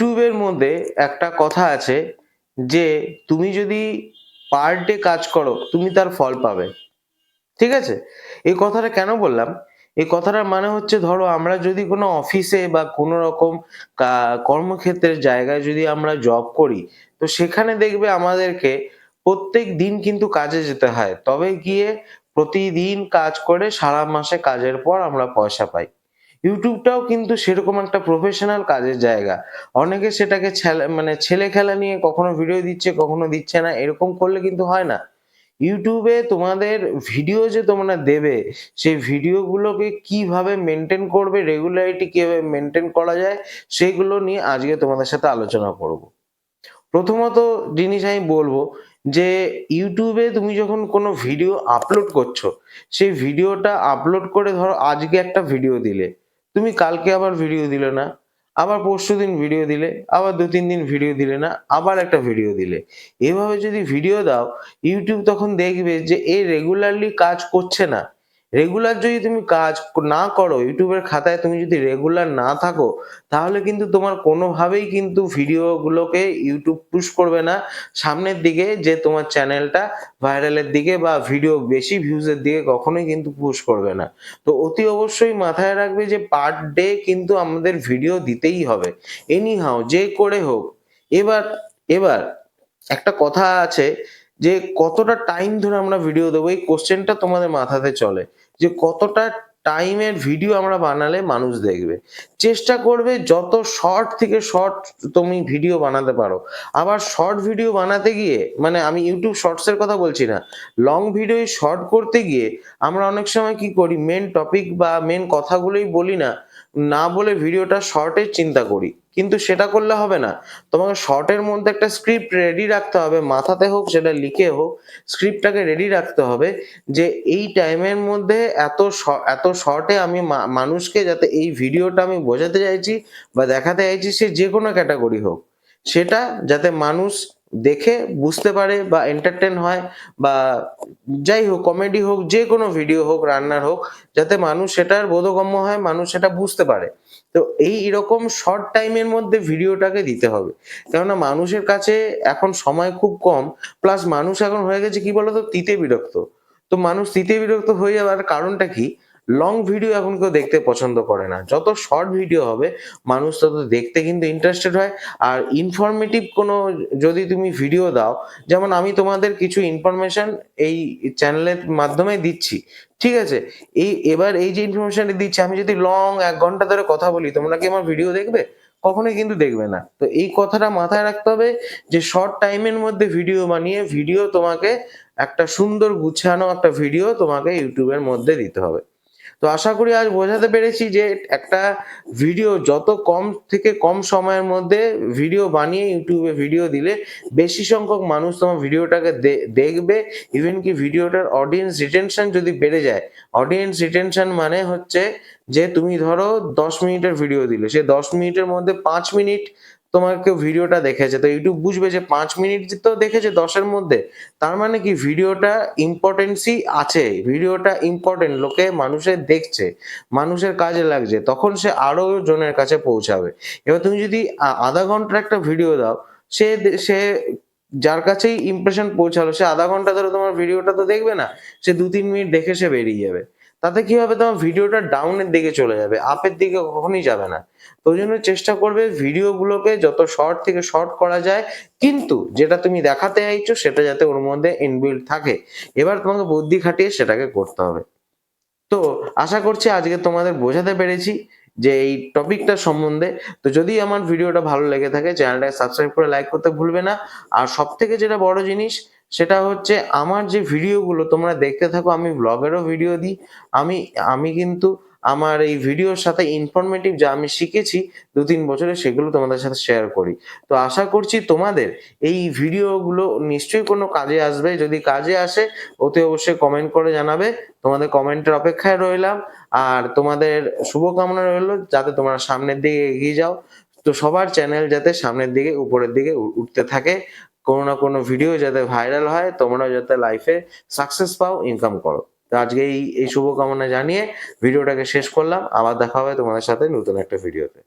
ইউটিউবের মধ্যে একটা কথা আছে যে তুমি যদি পার ডে কাজ করো, তুমি তার ফল পাবে। ঠিক আছে? এই কথাটা কেন বললাম? এই কথাটার মানে হচ্ছে ধরো আমরা যদি কোনো অফিসে বা কোনো রকম কর্মক্ষেত্রের জায়গায় যদি আমরা জব করি, তো সেখানে দেখবে আমাদেরকে প্রত্যেক দিন কিন্তু কাজে যেতে হয়। তবে গিয়ে প্রতিদিন কাজ করে সারা মাসে কাজের পর আমরা পয়সা পাই। ইউটিউবটাও কিন্তু সেরকম একটা প্রফেশনাল কাজের জায়গা। অনেকে সেটাকে মানে ছেলে খেলা নিয়ে কখনো ভিডিও দিচ্ছে, কখনো দিচ্ছে না, এরকম করলে কিন্তু হয় না। ইউটিউবে তোমাদের ভিডিও যে তোমরা দেবে, সেই ভিডিওগুলোকে কীভাবে মেনটেন করবে রেগুলারিটি কীভাবে মেনটেন করা যায়, সেগুলো নিয়ে আজকে তোমাদের সাথে আলোচনা করব। প্রথমত জিনিস আমি বলব যে, ইউটিউবে তুমি যখন কোনো ভিডিও আপলোড করছ, সেই ভিডিওটা আপলোড করে ধরো আজকে একটা ভিডিও দিলে। তুমি কালকে আবার ভিডিও দিলে না, আবার পরশু দিন ভিডিও দিলে, আবার দু তিন দিন ভিডিও দিলে না, আবার একটা ভিডিও দিলে। এভাবে যদি ভিডিও দাও ইউটিউব তখন দেখবে যে এ রেগুলারলি কাজ করছে না। রেগুলার যদি তুমি কাজ না করো, ইউটিউবের খাতায় তুমি যদি রেগুলার না থাকো, তাহলে কিন্তু তোমার কোনোভাবেই কিন্তু ভিডিওগুলোকে ইউটিউব পুশ করবে না। সামনের দিকে যে তোমার চ্যানেলটা ভাইরালের দিকে বা ভিডিও বেশি ভিউজের দিকে কখনোই কিন্তু পুশ করবে না। তো অতি অবশ্যই মাথায় রাখবে যে পার ডে কিন্তু আমাদের ভিডিও দিতেই হবে। এনি হাও যে করে হোক, এবার এবার একটা কথা আছে যে কতটা টাইম ধরে আমরা ভিডিও দেবো, এই কোশ্চেনটা তোমাদের মাথাতে চলে। যে কতটা টাইমের ভিডিও আমরা বানালে মানুষ দেখবে। চেষ্টা করবে যত শর্ট থেকে শর্ট তুমি ভিডিও বানাতে পারো। আবার শর্ট ভিডিও বানাতে গিয়ে মানে আমি ইউটিউব শর্টসের কথা বলছি না লং ভিডিও শর্ট করতে গিয়ে আমরা অনেক সময় কি করি মেন টপিক বা মেন কথাগুলোই বলি না না বলে ভিডিওটা শর্টের চিন্তা করি। কিন্তু সেটা করলে হবে না। তোমাকে শর্টের মধ্যে একটা স্ক্রিপ্ট রেডি রাখতে হবে। মাথাতে হোক, সেটা লিখে হোক স্ক্রিপ্টটাকে রেডি রাখতে হবে যে এই টাইমের মধ্যে এত এত শর্টে আমি মানুষকে যাতে এই ভিডিওটা আমি বোঝাতে চাইছি বা দেখাতে চাইছি, সে যে কোনো ক্যাটাগরি হোক। সেটা যাতে মানুষ দেখে বুঝতে পারে বা এন্টারটেন হয় বা যাই হোক কমেডি হোক, যে কোনো ভিডিও হোক, রান্নার হোক, যাতে মানুষ সেটার বোধগম্য হয়, মানুষ সেটা বুঝতে পারে। তো এই এরকম শর্ট টাইমের মধ্যে ভিডিওটাকে দিতে হবে। কেননা মানুষের কাছে এখন সময় খুব কম প্লাস মানুষ এখন হয়ে গেছে কি বলতো? তিতে বিরক্ত। তো মানুষ তিতে বিরক্ত হয়ে যাওয়ার কারণটা কি? লং ভিডিও এখন কেউ দেখতে পছন্দ করে না। যত শর্ট ভিডিও হবে, মানুষ তত দেখতে কিন্তু ইন্টারেস্টেড হয়। আর ইনফরমেটিভ কোনো, যদি তুমি ভিডিও দাও, যেমন আমি তোমাদের কিছু ইনফরমেশন এই চ্যানেলের মাধ্যমে দিচ্ছি, ঠিক আছে? এই, এবার এই যে ইনফরমেশনটা দিচ্ছি, আমি যদি লং এক ঘণ্টা ধরে কথা বলি, তোমরা কি আমার ভিডিও দেখবে? কখনোই কিন্তু দেখবে না। তো এই কথাটা মাথায় রাখতে হবে যে শর্ট টাইমের মধ্যে ভিডিও বানিয়ে ভিডিও তোমাকে একটা সুন্দর গুছানো একটা ভিডিও তোমাকে ইউটিউবের মধ্যে দিতে হবে। তো আশা করি আজ বোঝাতে পেরেছি যে একটা ভিডিও যত কম থেকে কম সময়ের মধ্যে ভিডিও বানিয়ে ইউটিউবে ভিডিও দিলে বেশি সংখ্যক মানুষ তোমার ভিডিওটাকে দেখবে। ইভেন কি ভিডিওটার অডিয়েন্স রিটেনশন যদি বেড়ে যায় অডিয়েন্স রিটেনশন মানে হচ্ছে যে তুমি ধরো দশ মিনিটের ভিডিও দিলে, সে দশ মিনিটের মধ্যে পাঁচ মিনিট তোমার কেউ ভিডিওটা দেখেছে, তো ইউটিউব বুঝবে যে পাঁচ মিনিট তো দেখেছে দশের মধ্যে। তার মানে কি ভিডিওটা ইম্পর্টেন্সই আছে, ভিডিওটা ইম্পর্টেন্ট লোকে মানুষের দেখছে, মানুষের কাজে লাগছে, তখন সে আরও জনের কাছে পৌঁছাবে। এবার তুমি যদি আধা ঘণ্টার একটা ভিডিও দাও, সে সে যার কাছেই ইমপ্রেশন পৌঁছালো, সে আধা ঘণ্টা ধরে তোমার ভিডিওটা তো দেখবে না, সে দু তিন মিনিট দেখে সে বেরিয়ে যাবে। তাতে কি হবে? তোমার ভিডিওটা ডাউনের দিকে চলে যাবে আপের দিকে কখনই যাবে না। তো জন্য চেষ্টা করবে ভিডিওগুলোকে যত শর্ট থেকে শর্ট করা যায়, কিন্তু যেটা তুমি দেখাতে চাইছো সেটা যাতে ওর মধ্যে ইনবিল্ড থাকে। এবার তোমাকে বুদ্ধি খাটিয়ে সেটাকে করতে হবে। তো আশা করছি আজকে তোমাদের বোঝাতে পেরেছি যে এই টপিকটা সম্বন্ধে। তো যদি আমার ভিডিওটা ভালো লেগে থাকে চ্যানেলটাকে সাবস্ক্রাইব করে লাইক করতে ভুলবে না। আর সব থেকে যেটা বড় জিনিস সেটা হচ্ছে আমার যে ভিডিওগুলো, তোমরা দেখতে থাকো, আমি ব্লগেরও ভিডিও দিই। আমি আমি কিন্তু আমার এই ভিডিওর সাথে ইনফরমেটিভ যা আমি শিখেছি দু তিন বছরে, সেগুলো তোমাদের সাথে শেয়ার করি। তো আশা করছি তোমাদের এই ভিডিওগুলো নিশ্চয়ই কোনো কাজে আসবে। যদি কাজে আসে, অতি অবশ্যই কমেন্ট করে জানাবে। তোমাদের কমেন্টের অপেক্ষায় রইলাম। আর তোমাদের শুভকামনা রইল যাতে তোমরা সামনের দিকে এগিয়ে যাও। তো সবার চ্যানেল যাতে সামনের দিকে, উপরের দিকে উঠতে থাকে। কোনো না কোনো ভিডিও যাতে ভাইরাল হয়, তোমরাও যাতে লাইফে সাকসেস পাও ইনকাম করো। তো আজকে এই এই শুভকামনা জানিয়ে ভিডিওটাকে শেষ করলাম। আবার দেখা হবে তোমাদের সাথে নতুন একটা ভিডিওতে